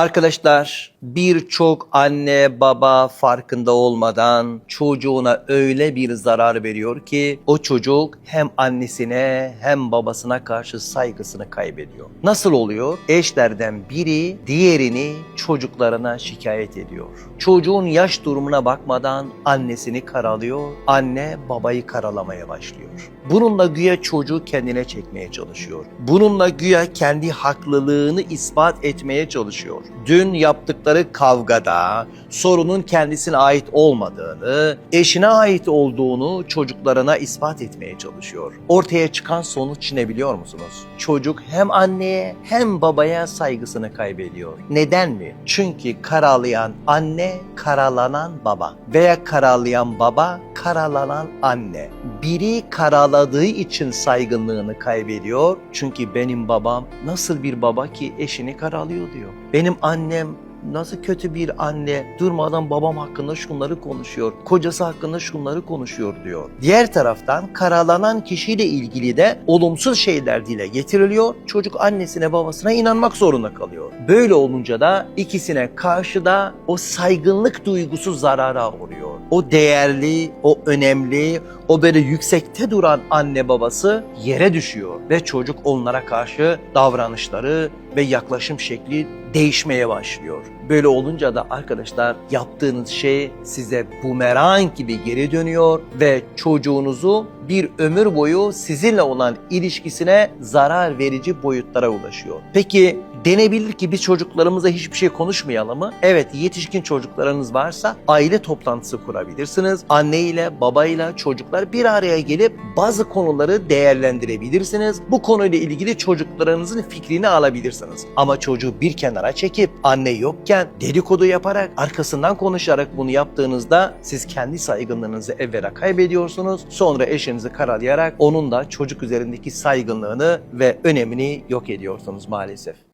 Arkadaşlar birçok anne baba farkında olmadan çocuğuna öyle bir zarar veriyor ki o çocuk hem annesine hem babasına karşı saygısını kaybediyor. Nasıl oluyor? Eşlerden biri diğerini çocuklarına şikayet ediyor. Çocuğun yaş durumuna bakmadan annesini karalıyor, anne babayı karalamaya başlıyor. Bununla güya çocuğu kendine çekmeye çalışıyor. Bununla güya kendi haklılığını ispat etmeye çalışıyor. Dün yaptıkları kavgada sorunun kendisine ait olmadığını, eşine ait olduğunu çocuklarına ispat etmeye çalışıyor. Ortaya çıkan sonuç ne biliyor musunuz? Çocuk hem anneye hem babaya saygısını kaybediyor. Neden mi? Çünkü karalayan anne, karalanan baba veya karalayan baba, karalanan anne. Biri karaladığı için saygınlığını kaybediyor. Çünkü benim babam nasıl bir baba ki eşini karalıyor diyor. Benim annem nasıl kötü bir anne durmadan babam hakkında şunları konuşuyor, kocası hakkında şunları konuşuyor diyor. Diğer taraftan karalanan kişiyle ilgili de olumsuz şeyler dile getiriliyor. Çocuk annesine babasına inanmak zorunda kalıyor. Böyle olunca da ikisine karşı da o saygınlık duygusu zarara uğruyor. O değerli, o önemli, o böyle yüksekte duran anne babası yere düşüyor ve çocuk onlara karşı davranışları ve yaklaşım şekli değişmeye başlıyor. Böyle olunca da arkadaşlar yaptığınız şey size bumerang gibi geri dönüyor ve çocuğunuzu bir ömür boyu sizinle olan ilişkisine zarar verici boyutlara ulaşıyor. Peki denebilir ki biz çocuklarımıza hiçbir şey konuşmayalım mı? Evet yetişkin çocuklarınız varsa aile toplantısı kurabilirsiniz. Anne ile baba ile çocuklar bir araya gelip bazı konuları değerlendirebilirsiniz. Bu konuyla ilgili çocuklarınızın fikrini alabilirsiniz. Ama çocuğu bir kenara çekip anne yokken dedikodu yaparak arkasından konuşarak bunu yaptığınızda siz kendi saygınlığınızı evvela kaybediyorsunuz. Sonra eşinizi karalayarak onun da çocuk üzerindeki saygınlığını ve önemini yok ediyorsunuz maalesef.